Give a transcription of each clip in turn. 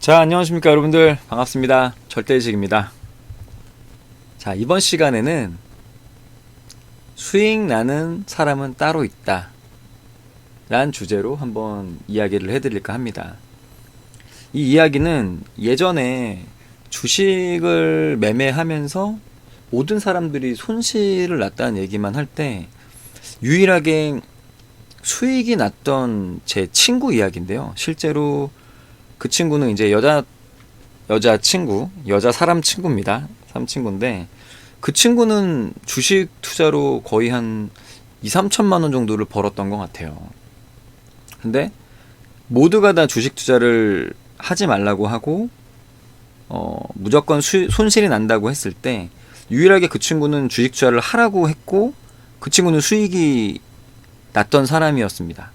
자, 안녕하십니까 여러분들. 반갑습니다. 절대의식입니다. 자, 이번 시간에는 수익 나는 사람은 따로 있다. 란 주제로 한번 이야기를 해드릴까 합니다. 이 이야기는 예전에 주식을 매매하면서 모든 사람들이 손실을 났다는 얘기만 할 때 유일하게 수익이 났던 제 친구 이야기인데요. 실제로 그 친구는 이제 여자 여자 친구, 여자 사람 친구입니다. 사람 친구인데 그 친구는 주식 투자로 거의 한 2, 3천만 원 정도를 벌었던 것 같아요. 근데 모두가 다 주식 투자를 하지 말라고 하고 어, 무조건 수, 손실이 난다고 했을 때 유일하게 그 친구는 주식 투자를 하라고 했고 그 친구는 수익이 났던 사람이었습니다.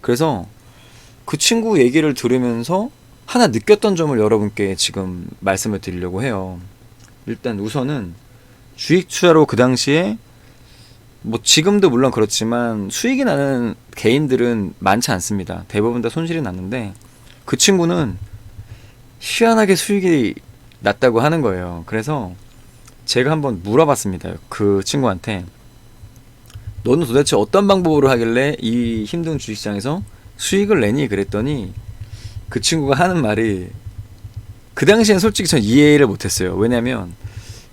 그래서 그 친구 얘기를 들으면서 하나 느꼈던 점을 여러분께 지금 말씀을 드리려고 해요. 일단 우선은 주식 투자로 그 당시에 뭐 지금도 물론 그렇지만 수익이 나는 개인들은 많지 않습니다. 대부분 다 손실이 났는데 그 친구는 희한하게 수익이 났다고 하는 거예요. 그래서 제가 한번 물어봤습니다. 그 친구한테 너는 도대체 어떤 방법으로 하길래 이 힘든 주식시장에서 수익을 내니 그랬더니 그 친구가 하는 말이 그 당시엔 솔직히 전 이해를 못했어요. 왜냐면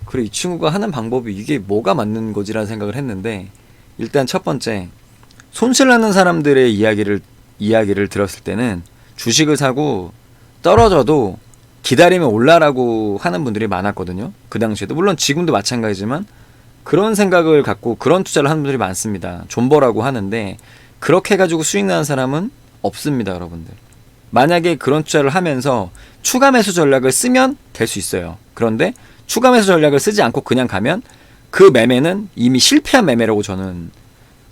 그래 이 친구가 하는 방법이 이게 뭐가 맞는 거지라는 생각을 했는데 일단 첫 번째 손실나는 사람들의 이야기를 이야기를 들었을 때는 주식을 사고 떨어져도 기다리면 올라라고 하는 분들이 많았거든요. 그 당시에도 물론 지금도 마찬가지지만 그런 생각을 갖고 그런 투자를 하는 분들이 많습니다. 존버라고 하는데 그렇게 해가지고 수익 나는 사람은 없습니다, 여러분들. 만약에 그런 투자를 하면서 추가 매수 전략을 쓰면 될 수 있어요. 그런데 추가 매수 전략을 쓰지 않고 그냥 가면 그 매매는 이미 실패한 매매라고 저는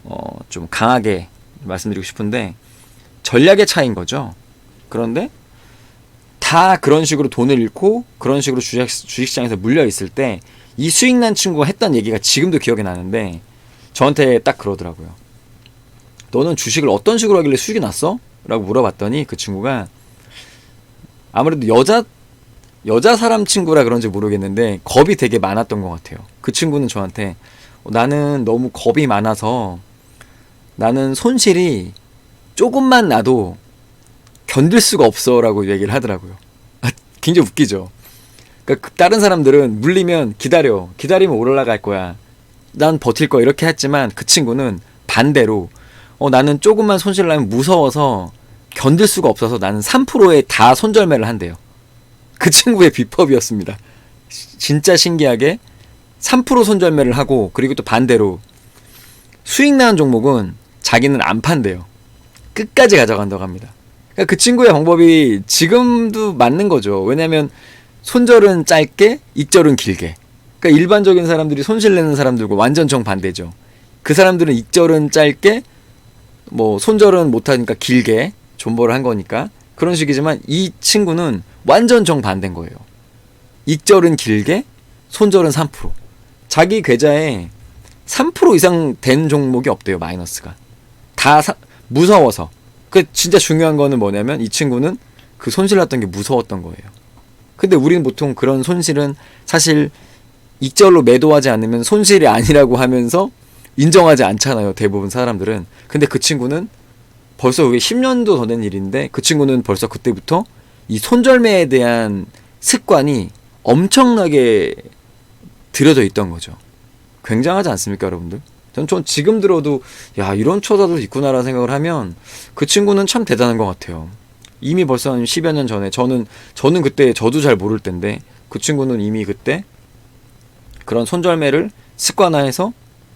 어, 좀 강하게 말씀드리고 싶은데 전략의 차이인 거죠. 그런데 다 그런 식으로 돈을 잃고 그런 식으로 주식, 주식시장에서 물려 있을 때 이 수익 난 친구가 했던 얘기가 지금도 기억이 나는데 저한테 딱 그러더라고요. 너는 주식을 어떤 식으로 하길래 수익이 났어? 라고 물어봤더니 그 친구가 아무래도 여자 여자 사람 친구라 그런지 모르겠는데 겁이 되게 많았던 것 같아요. 그 친구는 저한테 어, 나는 너무 겁이 많아서 나는 손실이 조금만 나도 견딜 수가 없어라고 얘기를 하더라고요. 아, 굉장히 웃기죠. 그러니까 그 다른 사람들은 물리면 기다려, 기다리면 올라갈 거야. 난 버틸 거야 이렇게 했지만 그 친구는 반대로 어, 나는 조금만 손실 나면 무서워서 견딜 수가 없어서 나는 3%에 다 손절매를 한대요. 그 친구의 비법이었습니다. 시- 진짜 신기하게 3% 손절매를 하고 그리고 또 반대로 수익 나는 종목은 자기는 안 판대요. 끝까지 가져간다고 합니다. 그러니까 그 친구의 방법이 지금도 맞는 거죠. 왜냐하면 손절은 짧게, 익절은 길게. 그러니까 일반적인 사람들이 손실 내는 사람들과 완전 정반대죠. 그 사람들은 익절은 짧게, 뭐 손절은 못하니까 길게 존버를 한 거니까 그런 식이지만 이 친구는 완전 정반대인 거예요. 익절은 길게, 손절은 3%. 자기 계좌에 3% 이상 된 종목이 없대요, 마이너스가. 다 사- 무서워서. 그 진짜 중요한 거는 뭐냐면 이 친구는 그 손실 났던 게 무서웠던 거예요. 근데 우리는 보통 그런 손실은 사실 익절로 매도하지 않으면 손실이 아니라고 하면서 인정하지 않잖아요. 대부분 사람들은. 근데 그 친구는 벌써 그게 10년도 더 된 일인데 그 친구는 벌써 그때부터 이 손절매에 대한 습관이 엄청나게 들여져 있던 거죠. 굉장하지 않습니까, 여러분들? 전, 전 지금 들어도 야 이런 처자도 있구나라는 생각을 하면 그 친구는 참 대단한 것 같아요. 이미 벌써 한 10여 년 전에 저는 저는 그때 저도 잘 모를 텐데 그 친구는 이미 그때 그런 손절매를 습관화해서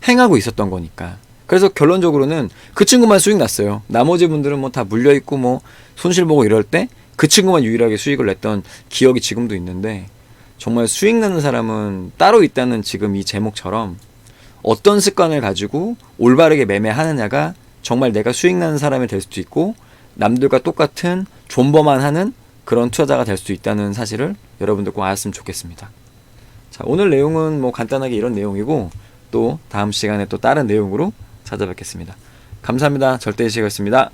행하고 있었던 거니까. 그래서 결론적으로는 그 친구만 수익 났어요. 나머지 분들은 뭐 다 물려 있고 뭐 손실 보고 이럴 때 그 친구만 유일하게 수익을 냈던 기억이 지금도 있는데 정말 수익 나는 사람은 따로 있다는 지금 이 제목처럼 어떤 습관을 가지고 올바르게 매매하느냐가 정말 내가 수익 나는 사람이 될 수도 있고 남들과 똑같은 존버만 하는 그런 투자자가 될 수 있다는 사실을 여러분들 꼭 알았으면 좋겠습니다. 자, 오늘 내용은 뭐 간단하게 이런 내용이고 또 다음 시간에 또 다른 내용으로 찾아뵙겠습니다. 감사합니다. 절대시였습니다.